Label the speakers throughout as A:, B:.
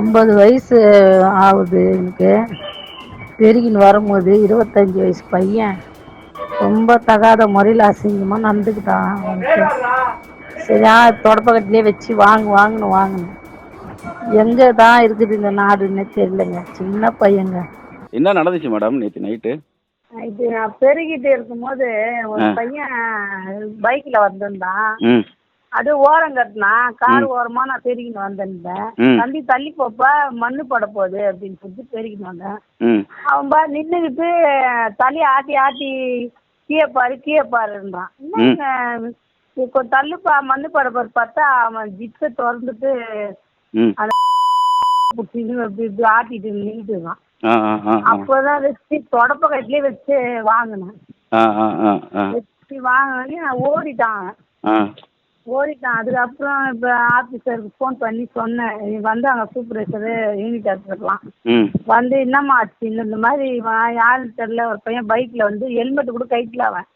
A: ஐம்பது வயசு ஆகுது எனக்கு. பெருகின்னு வரும்போது இருபத்தஞ்சி வயசு பையன். ரொம்ப தகாத முறையில் அசிங்கமாக நடந்துக்கிட்டான் அவனுக்கு சரியா தொடப்பக்கட்டிலே வச்சு வாங்கு வாங்கன்னு வாங்கினேன். எங்கே தான் இருக்குது இந்த நாடுன்னே தெரியலங்க. சின்ன பையங்க.
B: என்ன நடந்துச்சு மேடம் நேற்று நைட்டு?
A: இது நான் பெருகிட்டு இருக்கும்போது ஒரு. பையன் பைக்கில் வந்திருந்தான். அது ஓரம் கட்டினான் கார் ஓரமா நான் பெருகின்னு வந்திருந்தேன். தம்பி தள்ளி போப்பா மண்ணு பட போகுது அப்படின்னு சொல்லிட்டு பெருகின்னு வந்தேன். அவன் பா நின்றுக்கிட்டு தலையை ஆட்டி ஆட்டி கீழே பாரு கீழே பாருன்றான். இப்போ தள்ளுப்பா மண்ணு பட போது பார்த்தா அவன் ஜிப்பை திறந்துட்டு பிடிச்சின்னு இப்படி இப்படி ஆட்டிட்டு நின்றுட்டு இருக்கான் அப்போதான் வச்சு தொடப்ப கட்டிலே வச்சு வாங்கினேன். வச்சு வாங்கினே நான் ஓடிட்டான்.
B: ஆ
A: ஓடிட்டான் அதுக்கப்புறம் இப்போ ஆஃபீஸருக்கு ஃபோன் பண்ணி சொன்னேன். வந்தாங்க சூப்பர்வைசரு யூனிட் ஆஃபீஸர்லாம் வந்து என்னம்மா ஆச்சு? இந்த மாதிரி யாருன்னு தெரில ஒரு பையன் பைக்கில் வந்து ஹெல்மெட்டு கூட கைட்டில் அவன்.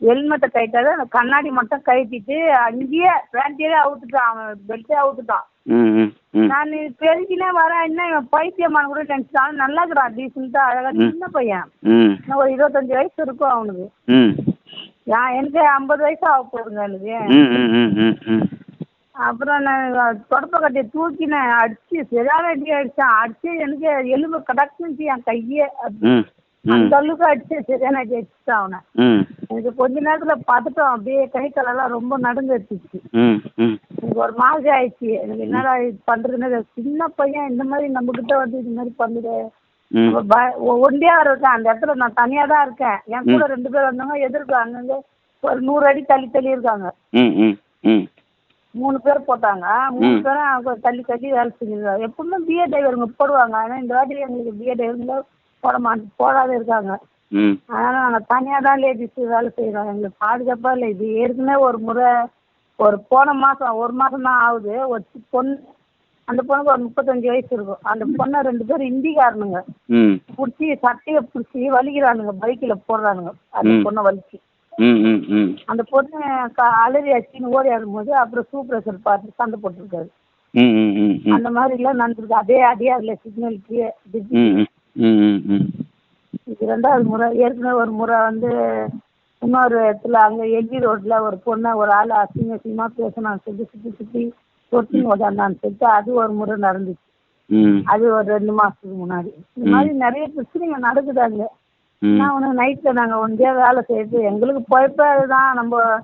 A: ஹெல்மெட்டை கைட்டாத அந்த கண்ணாடி மட்டும் கழட்டிட்டு அங்கேயே பேண்டியே அவுத்துட்டான் அவன். பெல்ட்டே அவுத்துட்டான். நான் பெருக்கினே வரேன். என்ன இவன் பைத்தியமான கூட நினச்சிட்டான் நல்லா இருக்கிறான் டீசெண்டாக அழகாக சின்ன பையன். ஒரு இருபத்தஞ்சி வயசு இருக்கும் அவனுக்கு. ஏன் எனக்கு ஐம்பது வயசு ஆக போகுதுங்க எனக்கு. அப்புறம் நான் தொடப்ப கட்டியை தூக்கினேன் அடிச்சு சரியான அடி அடிச்சேன். அடிச்சு எனக்கு எலும்பு கடக்குச்சு என் கையே. அந்த அளவுக்கு அடிச்சு சரியான அடி அடிச்சுட்டான் அவனை. எனக்கு கொஞ்ச நேரத்துல பார்த்துட்டோம் அப்படியே கை காலெல்லாம் ரொம்ப நடுங்க வச்சுச்சு எனக்கு ஒரு மாதிரி ஆயிடுச்சு. எனக்கு என்னடா இது. சின்ன பையன் இந்த மாதிரி நம்ம கிட்ட வந்து இது மாதிரி பண்ணுது. ஒண்டியா இருக்கேன். அந்த இடத்துல நான் தனியா தான் இருக்கேன். என் கூட ரெண்டு பேர் வந்தவங்க எதிர்க்க அங்கங்க ஒரு நூறு அடி தள்ளி தள்ளி இருக்காங்க. மூணு பேர் போட்டாங்க. மூணு. பேரும் தள்ளி தள்ளி வேலை செஞ்சிருக்காங்க. எப்பவுமே பிஏ டிரைவருங்க போடுவாங்க. ஆனால் இந்த வாட்டி எங்களுக்கு பிஏ டிரைவருங்க போட மாட்டேன் போடாத இருக்காங்க. அதனால் நாங்கள் தனியாக தான் லேடிஸ் வேலை செய்கிறோம் எங்களுக்கு பாதுகாப்பாக இல்லை. இது ஏற்கனவே ஒரு முறை ஒரு போன மாதம் ஒரு மாதம் தான் ஆகுது. ஒரு பொண்ணு அந்த பொண்ணுக்கு ஒரு முப்பத்தஞ்சு வயசு இருக்கும். அந்த பொண்ணை ரெண்டு பேரும் இந்திக்காரனுங்க பிடிச்சி சட்டையை பிடிச்சி வலிக்கிறானுங்க. பைக்கில் போடுறானுங்க. அந்த. பொண்ணை வலிச்சு. அந்த பொண்ணு அலறி அடிச்சுன்னு ஓடி ஆடும்போது அப்புறம் சூப்பர்வைசர் பார்த்து சண்டை போட்டிருக்காரு. அந்த மாதிரிலாம் நடந்திருக்கு. அதே அதே அதில் சிக்னலுக்கு இது ரெண்டாவது முறை. ஏற்கனவே ஒரு முறை வந்து இன்னொரு இடத்துல அங்கே எல்ஜி ரோட்டில் ஒரு பொண்ணை ஒரு ஆள் அசிங்க அசிங்கமாக பேசினான்னு சொல்லிட்டு சுற்றி சுற்றி தொட்டின்னு உதாண்டான்னு சொல்லிட்டு அது ஒரு முறை நடந்துச்சு. அது ஒரு ரெண்டு மாதத்துக்கு முன்னாடி. இந்த மாதிரி நிறைய பிரச்சனைங்க நடக்குது அங்கே.
B: ம்.
A: நான் ஒன்று நைட்டில் நாங்கள் ஒன்றியா வேலை செய்யுது எங்களுக்கு பொழைப்பே அதுதான். நம்ம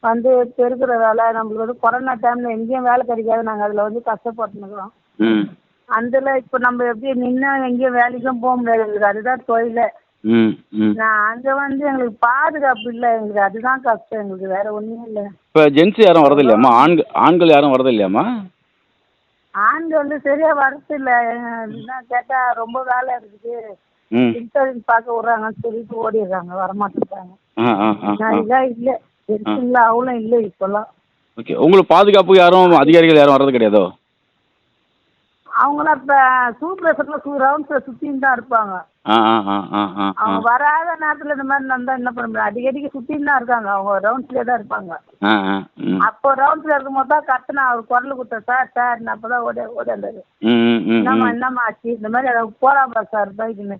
A: வந்து பெருக்கிற வேலை நம்மளுக்கு வந்து கொரோனா டைமில் எங்கேயும் வேலை கிடைக்காது. நாங்கள் அதில் வந்து கஷ்டப்பட்டுனுக்குறோம்.
B: ம்.
A: அதில் இப்போ நம்ம எப்படி நின்று எங்கேயும் வேலைக்கும் போக முடியாது. எங்களுக்கு அதுதான் தொழில்.
B: ம் ம்.
A: நான் அங்கே வந்து எங்களுக்கு பாதுகாப்பு இல்லை எங்களுக்கு அதுதான் கஷ்டம் எங்களுக்கு வேற ஒன்றும் இல்லை.
B: இப்போ ஜென்ஸ் யாரும் வரது இல்லையாம்மா? ஆண்கள் ஆண்கள் யாரும் வரது இல்லையாம்மா?
A: ஆண்கள் வந்து சரியா வரது இல்லை. கேட்டால் ரொம்ப வேலை இருக்குது.
B: ம்.
A: இன்சூரன்ஸ் பார்க்க விட்றாங்கன்னு சொல்லிட்டு ஓடிடுறாங்க வரமாட்டேங்கிறாங்க
B: ஆ ஆ ஆ
A: நான் இல்லை. இருக்குங்களா அவ்வளோ இல்லை இப்போல்லாம்.
B: ஓகே. உங்களுக்கு பாதுகாப்புக்கு யாரும் அதிகாரிகள் யாரும் வர்றது கிடையாதோ?
A: அவங்களாம் இப்போ சூப்பர்வைசர்லாம் சூ ரவுண்ட்ஸில் சுற்றின்னு தான் இருப்பாங்க. அவங்க வராத நேரத்தில் இந்த மாதிரி நடந்தால் என்ன பண்ண முடியும்? அடிக்கடிக்கு சுற்றின்னு தான் இருக்காங்க. அவங்க ரவுண்ட்ஸ்லேயே தான் இருப்பாங்க. அப்போ ரவுண்ட்ஸில் இருக்கும்போது தான் கத்துனா அவர் குரல் கொடுத்தேன் சார் சார் நான் அப்போ தான் ஓடி
B: ம்
A: என்னம்மா என்னம்மா ஆச்சு? இந்த மாதிரி அதை போடாம சார்? பைக்குன்னு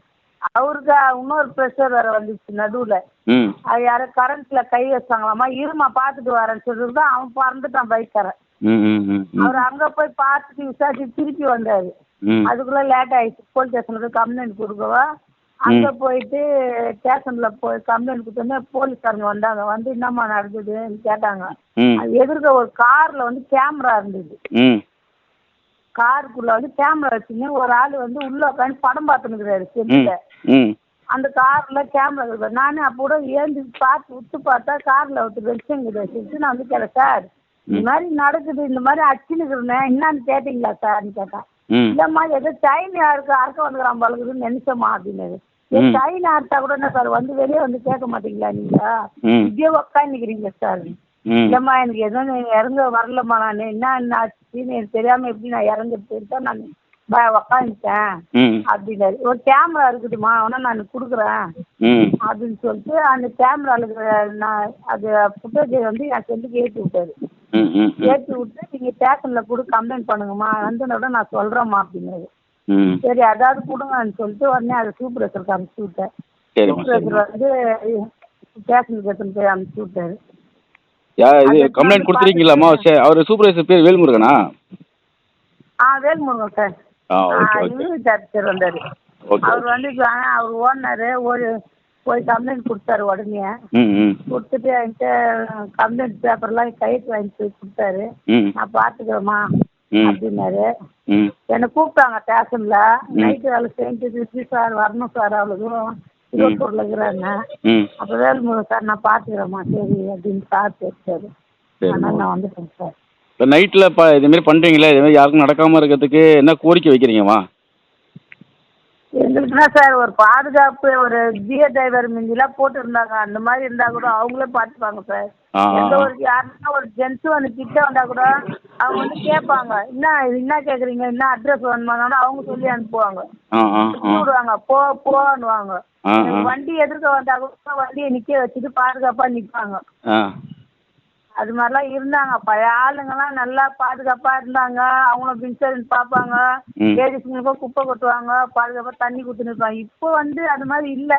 A: அவருக்கு இன்னொரு ப்ரெஷர் வேறு வந்துச்சு நடுவில். அது யாரோ கரண்ட்டில் கை வச்சாங்களாம்மா இருமா பார்த்துட்டு வரேன்னு சொல்லிட்டு தான் அவன் பறந்துட்டான் பைக்காரன் அவர் அங்கே போய் பார்த்துட்டு விசாரிச்சு திருப்பி வந்தார். அதுக்குள்ளே லேட் ஆயிடுச்சு. போலீஸ் ஸ்டேஷனுக்கு கம்ப்ளைண்ட் கொடுக்கவா? அங்கே போயிட்டு ஸ்டேஷனில் போய் கம்ப்ளைண்ட் கொடுத்தோன்னே போலீஸ்காரங்க வந்தாங்க. வந்து என்னம்மா நடந்ததுன்னு கேட்டாங்க. அது எதிர்க்க ஒரு காரில் வந்து கேமரா இருந்தது. காருக்குள்ளே வந்து கேமரா வச்சுன்னு ஒரு ஆள் வந்து உள்ளே உட்காந்து படம் பார்த்துனுக்குறாரு
B: ம்
A: செல்லில் அந்த காரில் கேமரா இருக்கு. நானும் அப்போ கூட ஏந்து பார்த்து விட்டு பார்த்தா காரில் ஒருத்தர் வெளிச்சங்குது சொல்லிட்டு நான் வந்து கேட்டேன் சார் இந்த மாதிரி நடக்குது இந்த மாதிரி அடிச்சுன்னுக்குறேன் என்னன்னு கேட்டிங்களா சார்னு கேட்டேன் இல்லைம்மா ஏதோ சைன் யாருக்கு அறுக்க வந்துக்கிறான் பழகுதுன்னு நினைச்சம்மா
B: ம்.
A: சைன் அறுத்தா கூட என்ன சார் வந்து வெளியே வந்து கேட்க மாட்டீங்களா நீங்க? இப்படியே உக்காந்துக்கிறீங்க சார்
B: ம்.
A: இல்லைம்மா எனக்கு எதுவும் இறங்க வரலம்மா நான். என்ன என்ன ஆச்சுன்னு எனக்கு தெரியாமல் எப்படி நான் இறங்குறது தான் நான் உக்காந்துட்டேன் அப்படின்னாரு. ஒரு கேமரா இருக்குதுமா அவனா நான் கொடுக்குறேன் அப்படின்னு சொல்லிட்டு அந்த இருக்கிற நான் அது ஃபுட்டேஜை வந்து என் செல்லுக்கு ஏற்றி விட்டாரு. ஏற்றி விட்டு நீங்கள் ஸ்டேஷனில் கூட கம்ப்ளைண்ட் பண்ணுங்கம்மா. வந்தனோட நான் சொல்கிறேம்மா அப்படின்னாரு
B: ம்.
A: சரி அதாவது கொடுங்கன்னு சொல்லிட்டு உடனே அதை சூப்பர்வைசருக்கு அனுப்பிச்சி விட்டேன். சூப்பர்வைசர் வந்து ஸ்டேஷனுக்கு எடுத்துன்னு போய் அனுப்பிச்சி விட்டாரு.
B: யா இது
A: அது
B: கம்ப்ளைண்ட் கொடுத்துருக்கீங்களாம்மா? சரி அவர் சூப்பர்வைசர் பேர் வேல்முருகனா?
A: ஆ வேல்முருகன் சார்.
B: ஆ ஓகே
A: ஆஃபீஸர் வந்தார். அவர் வந்து அவர் ஓடினாரு. ஒரு போய் கம்ப்ளைண்ட் கொடுத்தாரு உடனே. கொடுத்துட்டு என்கிட்ட கம்ப்ளைண்ட் பேப்பர்லாம் கையெழுத்து வாங்கிட்டு போய் கொடுத்தாரு. நான் பார்த்துக்கிறேம்மா அப்படின்னாரு. என்னை கூப்பிட்டாங்க ஸ்டேஷனில். நைட்டு வேலை செஞ்சு சார் வரணும் சார் அவ்வளோ தூரம் திருவள்ளூரில் இருக்கிறாங்க. அப்போ வேலுமுருகன் சார் நான் பார்த்துக்கிறேம்மா சரி அப்படின்னு சார் பேசிட்டாரு. அதனால் நான் வந்துட்டேன் சார்.
B: இப்போ நைட்டில் இப்போ இதுமாரி பண்ணுறீங்களே இதுமாரி யாருக்கும் நடக்காமல் இருக்கிறதுக்கு என்ன கோரிக்கை வைக்கிறீங்கம்மா
A: எங்களுக்குன்னா சார் ஒரு பாதுகாப்பு ஒரு ஜியோ டிரைவர் மிஞ்சிலாம் போட்டுருந்தாங்க. அந்த மாதிரி இருந்தால் கூட அவங்களே பார்த்துப்பாங்க சார். எந்த. ஒரு யாருன்னா ஒரு ஜென்ஸ் வந்து கிட்ட வந்தால் கூட அவங்க வந்து கேட்பாங்க. என்ன என்ன கேட்குறீங்க என்ன அட்ரஸ் வேணுமானாலும் அவங்க சொல்லி அனுப்புவாங்க. விடுவாங்க. போ போன்னுவாங்க. வண்டி எதிர்க்க வந்தா கூட வண்டியை நிற்க வச்சுட்டு பாதுகாப்பாக நிற்பாங்க அது மாதிரிலாம் இருந்தாங்க. பழைய ஆளுங்கெல்லாம் நல்லா பாதுகாப்பாக இருந்தாங்க. அவங்களும் இன்சூரன்ஸ் பார்ப்பாங்க. லேடிஸுங்களுக்கும் குப்பை கொட்டுவாங்க. பாதுகாப்பாக தண்ணி கொடுத்துன்னு இருப்பாங்க. இப்போ வந்து அது மாதிரி இல்லை.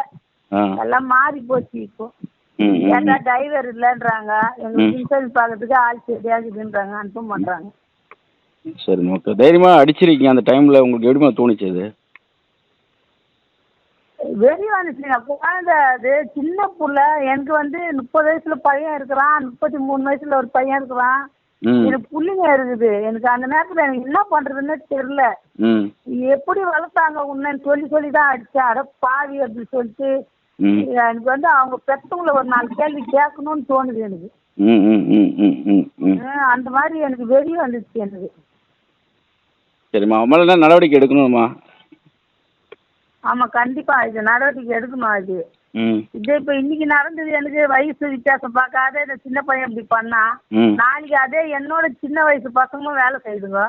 A: எல்லாம் மாறி போச்சு இப்போ.
B: ம்.
A: டிரைவர் இல்லைன்றாங்க. எங்களுக்கு. இன்சூரன்ஸ் பார்க்கறதுக்கு ஆள் சரியாகுதுன்றாங்க அனுப்ப மாட்டாங்க
B: சரிம்மா ஓகே தைரியமாக அடிச்சிருக்கீங்க. அந்த டைமில் உங்களுக்கு எப்படிம்மா தோணுச்சு அது.
A: வெளியே வந்துச்சுங்க. குழந்தை அது சின்ன புள்ள. எனக்கு வந்து முப்பது வயசுல பையன் இருக்கிறான். முப்பத்தி மூணு வயசுல ஒரு பையன் இருக்கிறான். எனக்கு புள்ளைங்க இருக்குது. எனக்கு அந்த நேரத்தில் எனக்கு என்ன பண்ணுறதுன்னே தெரில
B: ம்.
A: எப்படி வளர்த்தாங்க உன்னன்னு சொல்லி சொல்லி தான் அடித்தேன் அட பாவி அப்படின்னு சொல்லிட்டு எனக்கு வந்து அவங்க பெற்றவங்கள ஒரு நாலு கேள்வி கேட்கணும்னு தோணுது எனக்கு. அந்த மாதிரி எனக்கு வெளியே வந்துச்சு எனக்கு.
B: சரிம்மா. அவன் மேலே நடவடிக்கை எடுக்கணும்மா?
A: ஆமாம் கண்டிப்பாக இது நடவடிக்கை எடுக்கணும் அது. இது இப்போ இன்னைக்கு நடந்தது எனக்கு வயசு வித்தியாசம் பார்க்காத இந்த சின்ன பையன் இப்படி பண்ணா நாளைக்கு அதே என்னோட சின்ன வயசு பசங்களும் வேலை செய்யுதுங்க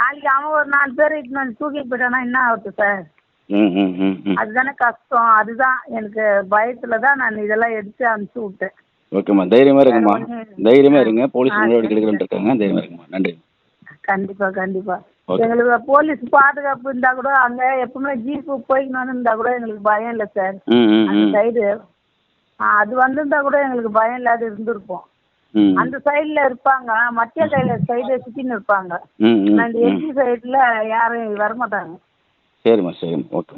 A: நாளைக்கு அவன் ஒரு நாலு பேர் வந்து தூக்கிட்டு போயிட்டானா என்ன ஆகுது சார்? அதுதானே கஷ்டம். அதுதான் எனக்கு பயத்தில் தான் நான் இதெல்லாம் எடுத்து அனுப்பிச்சி விட்டேன்.
B: ஓகேம்மா தைரியமாக இருங்கம்மா. தைரியமாக இருங்க. போலீஸ் நடவடிக்கை
A: சரி.
B: எடுக்கிறேன்ட்டு இருக்காங்க தைரியமாக இருங்கம்மா. நன்றி.
A: கண்டிப்பாக
B: ஓகே.
A: எங்களுக்கு போலீஸ் பாதுகாப்பு இருந்தால் கூட அங்கே எப்பவுமே ஜீப்பு போய்க்கணும்னு இருந்தால் கூட எங்களுக்கு பயம் இல்லை சார். அந்த சைடு அது வந்திருந்தா கூட எங்களுக்கு பயம் இல்லாத இருந்திருப்போம். அந்த சைடில் இருப்பாங்க. மத்திய சைடு சைடு சுற்றின்னு இருப்பாங்க. அந்த எஸ்சி சைடில் யாரும் வரமாட்டாங்க.
B: சரிம்மா சரிம்மா. ஓகே